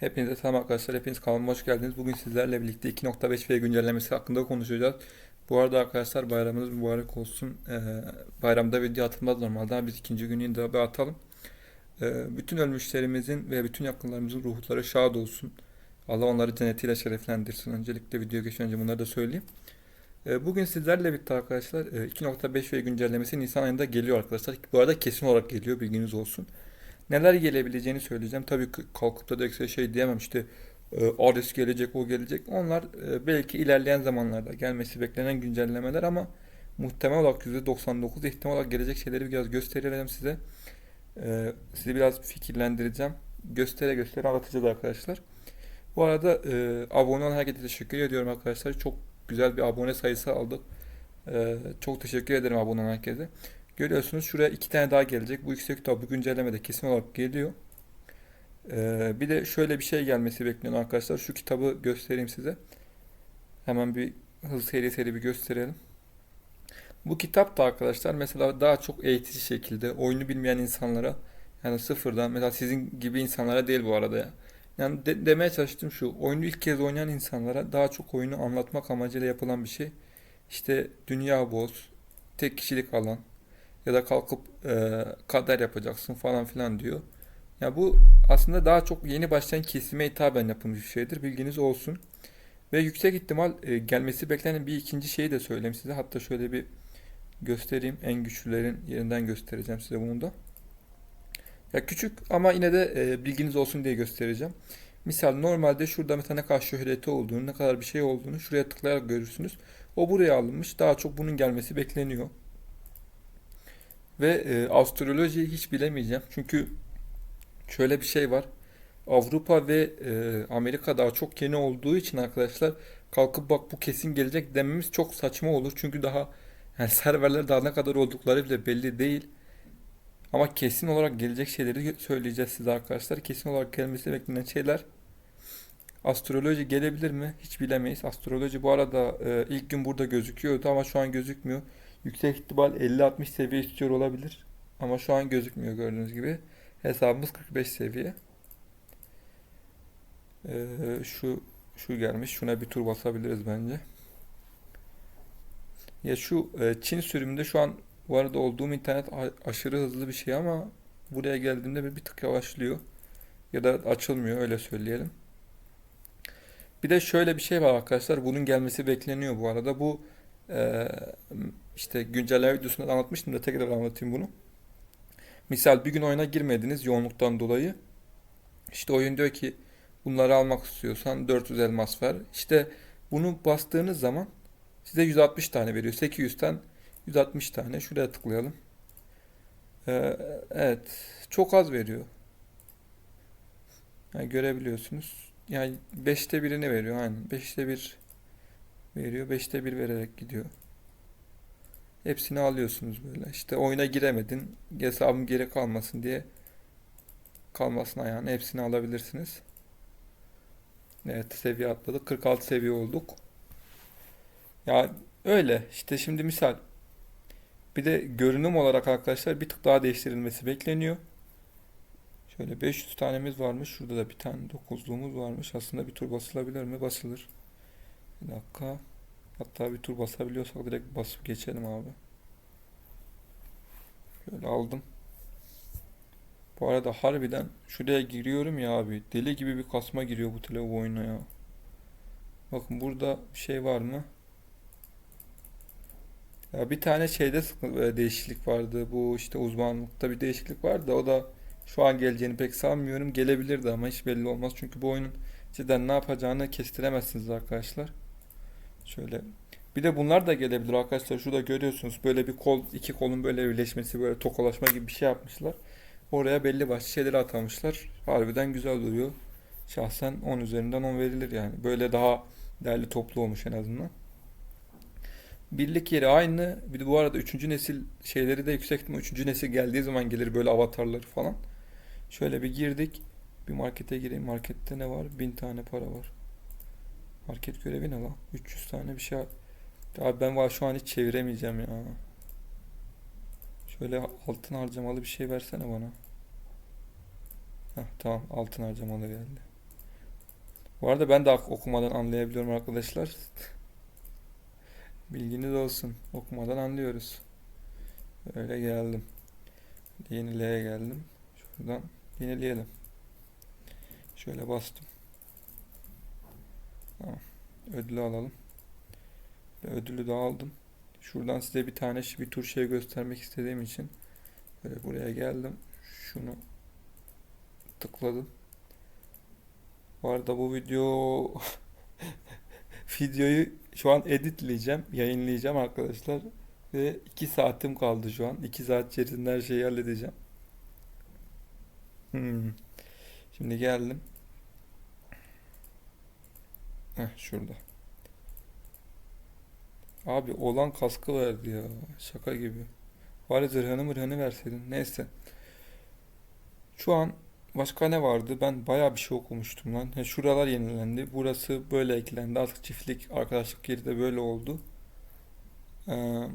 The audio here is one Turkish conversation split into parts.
Hepinize selam arkadaşlar. Hepiniz kanalıma hoş geldiniz. Bugün sizlerle birlikte 2.5V güncellemesi hakkında konuşacağız. Bu arada arkadaşlar bayramınız mübarek olsun. Ee, bayramda video atılmaz normalde biz ikinci günü de bir atalım. Ee, bütün ölmüşlerimizin ve bütün yakınlarımızın ruhları şad olsun. Allah onları cennetiyle şereflendirsin. Öncelikle video geçen önce bunları da söyleyeyim. Ee, bugün sizlerle birlikte arkadaşlar e, 2.5V güncellemesi Nisan ayında geliyor arkadaşlar. Bu arada kesin olarak geliyor bilginiz olsun neler gelebileceğini söyleyeceğim. Tabii kalkıp da şey diyemem işte e, Ares gelecek, o gelecek. Onlar e, belki ilerleyen zamanlarda gelmesi beklenen güncellemeler ama muhtemel olarak %99 ihtimal olarak gelecek şeyleri biraz göstereceğim size. E, sizi biraz fikirlendireceğim. Göstere göstere anlatacağız arkadaşlar. Bu arada e, abone olan herkese teşekkür ediyorum arkadaşlar. Çok güzel bir abone sayısı aldık. E, çok teşekkür ederim abone olan herkese. Görüyorsunuz şuraya iki tane daha gelecek. Bu yüksek tabi güncellemede kesin olarak geliyor. Ee, bir de şöyle bir şey gelmesi bekleniyor arkadaşlar. Şu kitabı göstereyim size. Hemen bir hızlı seri seri bir gösterelim. Bu kitap da arkadaşlar mesela daha çok eğitici şekilde oyunu bilmeyen insanlara yani sıfırdan mesela sizin gibi insanlara değil bu arada ya. Yani de- demeye çalıştım şu oyunu ilk kez oynayan insanlara daha çok oyunu anlatmak amacıyla yapılan bir şey. İşte dünya boz, tek kişilik alan, ya da kalkıp e, kader yapacaksın falan filan diyor. Ya bu aslında daha çok yeni başlayan kesime hitaben yapılmış bir şeydir. Bilginiz olsun. Ve yüksek ihtimal e, gelmesi beklenen bir ikinci şeyi de söyleyeyim size. Hatta şöyle bir göstereyim. En güçlülerin yerinden göstereceğim size bunu da. Ya küçük ama yine de e, bilginiz olsun diye göstereceğim. Misal normalde şurada mesela ne şöhreti olduğunu, ne kadar bir şey olduğunu şuraya tıklayarak görürsünüz. O buraya alınmış. Daha çok bunun gelmesi bekleniyor. Ve e, astrolojiyi hiç bilemeyeceğim. Çünkü şöyle bir şey var. Avrupa ve e, Amerika daha çok yeni olduğu için arkadaşlar kalkıp bak bu kesin gelecek dememiz çok saçma olur. Çünkü daha yani serverler daha ne kadar oldukları bile belli değil. Ama kesin olarak gelecek şeyleri söyleyeceğiz size arkadaşlar. Kesin olarak gelmesi beklenen şeyler. Astroloji gelebilir mi? Hiç bilemeyiz. Astroloji bu arada e, ilk gün burada gözüküyordu ama şu an gözükmüyor. Yüksek ihtimal 50-60 seviye istiyor olabilir. Ama şu an gözükmüyor gördüğünüz gibi. Hesabımız 45 seviye. Ee, şu şu gelmiş. Şuna bir tur basabiliriz bence. Ya şu e, Çin sürümünde şu an bu arada olduğum internet aşırı hızlı bir şey ama buraya geldiğimde bir, bir tık yavaşlıyor. Ya da açılmıyor öyle söyleyelim. Bir de şöyle bir şey var arkadaşlar. Bunun gelmesi bekleniyor bu arada. Bu e, işte güncelleme videosunda anlatmıştım da tekrar anlatayım bunu. Misal bir gün oyuna girmediniz yoğunluktan dolayı. İşte oyun diyor ki bunları almak istiyorsan 400 elmas ver. İşte bunu bastığınız zaman size 160 tane veriyor. 800'ten 160 tane. Şuraya tıklayalım. Ee, evet. Çok az veriyor. Yani görebiliyorsunuz. Yani 5'te birini veriyor. Aynen. 5'te 1 veriyor. 5'te 1 vererek gidiyor. Hepsini alıyorsunuz böyle. İşte oyuna giremedin. Hesabım geri kalmasın diye kalmasın ayağına. Hepsini alabilirsiniz. Evet seviye atladık. 46 seviye olduk. Ya öyle. İşte şimdi misal. Bir de görünüm olarak arkadaşlar bir tık daha değiştirilmesi bekleniyor. Şöyle 500 tanemiz varmış. Şurada da bir tane dokuzluğumuz varmış. Aslında bir tur basılabilir mi? Basılır. Bir dakika. Hatta bir tur basabiliyorsak direkt basıp geçelim abi. Şöyle aldım. Bu arada harbiden şuraya giriyorum ya abi. Deli gibi bir kasma giriyor bu tele oyuna ya. Bakın burada bir şey var mı? Ya bir tane şeyde e, değişiklik vardı. Bu işte uzmanlıkta bir değişiklik vardı o da şu an geleceğini pek sanmıyorum. Gelebilirdi ama hiç belli olmaz. Çünkü bu oyunun cidden ne yapacağını kestiremezsiniz arkadaşlar. Şöyle. Bir de bunlar da gelebilir arkadaşlar. Şurada görüyorsunuz böyle bir kol, iki kolun böyle birleşmesi, böyle tokalaşma gibi bir şey yapmışlar. Oraya belli başlı şeyleri atamışlar. Harbiden güzel duruyor. Şahsen 10 üzerinden 10 verilir yani. Böyle daha değerli toplu olmuş en azından. Birlik yeri aynı. Bir de bu arada 3. nesil şeyleri de yüksek ihtimal 3. nesil geldiği zaman gelir böyle avatarları falan. Şöyle bir girdik. Bir markete gireyim. Markette ne var? 1000 tane para var. Market görevi ne lan? 300 tane bir şey. Abi ben var şu an hiç çeviremeyeceğim ya. Şöyle altın harcamalı bir şey versene bana. Heh, tamam altın harcamalı geldi. Bu arada ben de okumadan anlayabiliyorum arkadaşlar. Bilginiz olsun. Okumadan anlıyoruz. Öyle geldim. Yenileye geldim. Şuradan yenileyelim. Şöyle bastım. Ödülü alalım. Ve ödülü de aldım. Şuradan size bir tane bir tur şey göstermek istediğim için böyle buraya geldim. Şunu tıkladım. Bu arada bu video videoyu şu an editleyeceğim, yayınlayacağım arkadaşlar. Ve 2 saatim kaldı şu an. 2 saat içerisinde her şeyi halledeceğim. Hmm. Şimdi geldim. Heh, şurada. Abi olan kaskı verdi ya. Şaka gibi. Bari zırhını mırhını verseydin. Neyse. Şu an başka ne vardı? Ben bayağı bir şey okumuştum lan. He, şuralar yenilendi. Burası böyle eklendi. Artık çiftlik, arkadaşlık yeri de böyle oldu. Ee,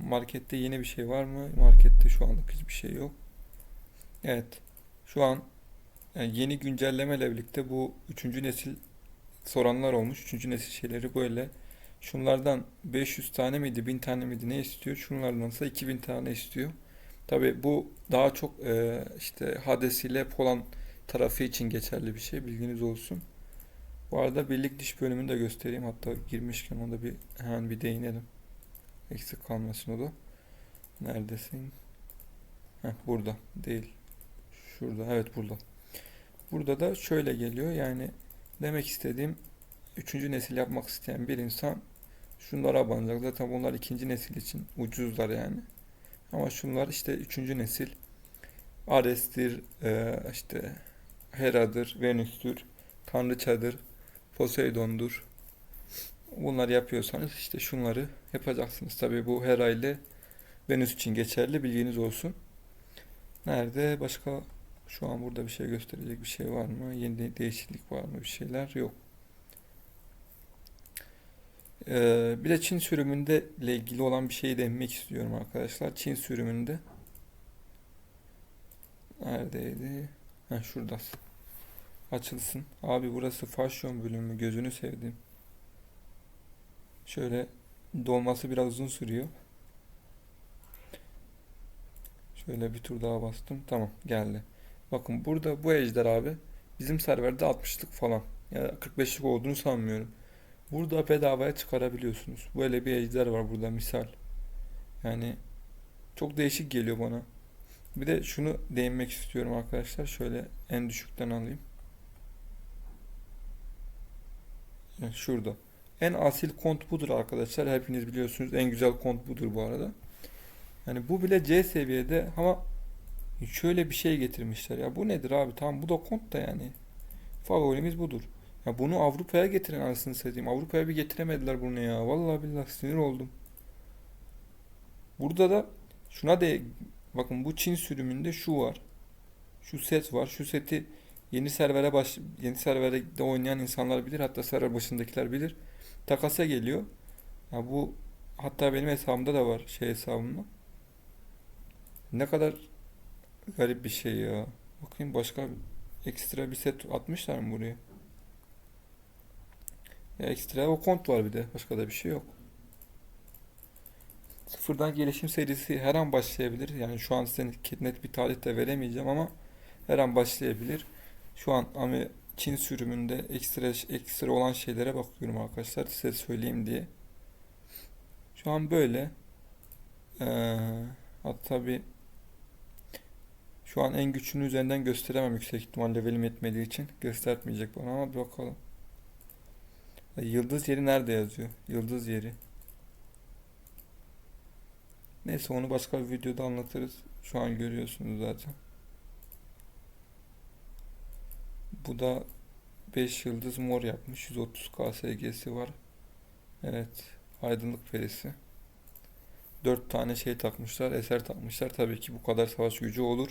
markette yeni bir şey var mı? Markette şu anlık hiçbir şey yok. Evet. Şu an yani yeni güncellemeyle birlikte bu üçüncü nesil soranlar olmuş. Üçüncü nesil şeyleri böyle. Şunlardan 500 tane miydi, 1000 tane miydi ne istiyor? Şunlardan ise 2000 tane istiyor. Tabi bu daha çok e, işte Hades ile Polan tarafı için geçerli bir şey. Bilginiz olsun. Bu arada birlik diş bölümünü de göstereyim. Hatta girmişken onda bir hemen bir değinelim. Eksik kalmasın o da. Neredesin? Heh, burada değil. Şurada. Evet burada. Burada da şöyle geliyor. Yani demek istediğim üçüncü nesil yapmak isteyen bir insan şunlara banacak. Zaten bunlar ikinci nesil için ucuzlar yani. Ama şunlar işte üçüncü nesil. Ares'tir, e, işte Hera'dır, Venüs'tür, Tanrıçadır, Poseidon'dur. Bunları yapıyorsanız işte şunları yapacaksınız. Tabii bu Hera ile Venüs için geçerli bilginiz olsun. Nerede başka şu an burada bir şey gösterecek bir şey var mı? Yeni değişiklik var mı? Bir şeyler yok. Ee, bir de Çin sürümünde ile ilgili olan bir şeyi değinmek istiyorum arkadaşlar. Çin sürümünde neredeydi? Ha şuradasın. Açılsın. Abi burası fashion bölümü. Gözünü sevdim. Şöyle dolması biraz uzun sürüyor. Şöyle bir tur daha bastım. Tamam geldi. Bakın burada bu ejder abi bizim serverde 60'lık falan. Ya yani 45'lik olduğunu sanmıyorum. Burada bedavaya çıkarabiliyorsunuz. Böyle bir ejder var burada misal. Yani çok değişik geliyor bana. Bir de şunu değinmek istiyorum arkadaşlar. Şöyle en düşükten alayım. Yani şurada. En asil kont budur arkadaşlar. Hepiniz biliyorsunuz. En güzel kont budur bu arada. Yani bu bile C seviyede ama şöyle bir şey getirmişler. Ya bu nedir abi? Tamam bu da kont da yani. Favorimiz budur. Ya bunu Avrupa'ya getirin anasını satayım. Avrupa'ya bir getiremediler bunu ya. Vallahi billahi sinir oldum. Burada da şuna de bakın bu Çin sürümünde şu var. Şu set var. Şu seti yeni servere baş yeni serverde oynayan insanlar bilir. Hatta server başındakiler bilir. Takasa geliyor. Ya bu hatta benim hesabımda da var şey hesabımda. Ne kadar garip bir şey ya. Bakayım başka ekstra bir set atmışlar mı buraya? Ya ekstra o kont var bir de. Başka da bir şey yok. Sıfırdan gelişim serisi her an başlayabilir. Yani şu an size net bir tarih de veremeyeceğim ama her an başlayabilir. Şu an ama Çin sürümünde ekstra ekstra olan şeylere bakıyorum arkadaşlar size söyleyeyim diye. Şu an böyle. Ee, hatta bir şu an en güçlünü üzerinden gösteremem yüksek ihtimal levelim etmediği için göstermeyecek bana ama bakalım. Yıldız yeri nerede yazıyor? Yıldız yeri. Neyse onu başka bir videoda anlatırız. Şu an görüyorsunuz zaten. Bu da 5 yıldız mor yapmış. 130 KSG'si var. Evet. Aydınlık perisi. 4 tane şey takmışlar. Eser takmışlar. Tabii ki bu kadar savaş gücü olur.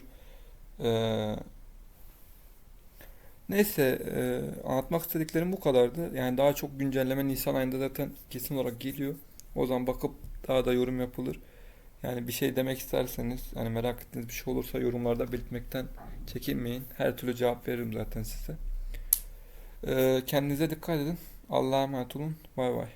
Ee, Neyse e, anlatmak istediklerim bu kadardı. Yani daha çok güncelleme Nisan ayında zaten kesin olarak geliyor. O zaman bakıp daha da yorum yapılır. Yani bir şey demek isterseniz, hani merak ettiğiniz bir şey olursa yorumlarda belirtmekten çekinmeyin. Her türlü cevap veririm zaten size. Ee, kendinize dikkat edin. Allah'a emanet olun. Bay bay.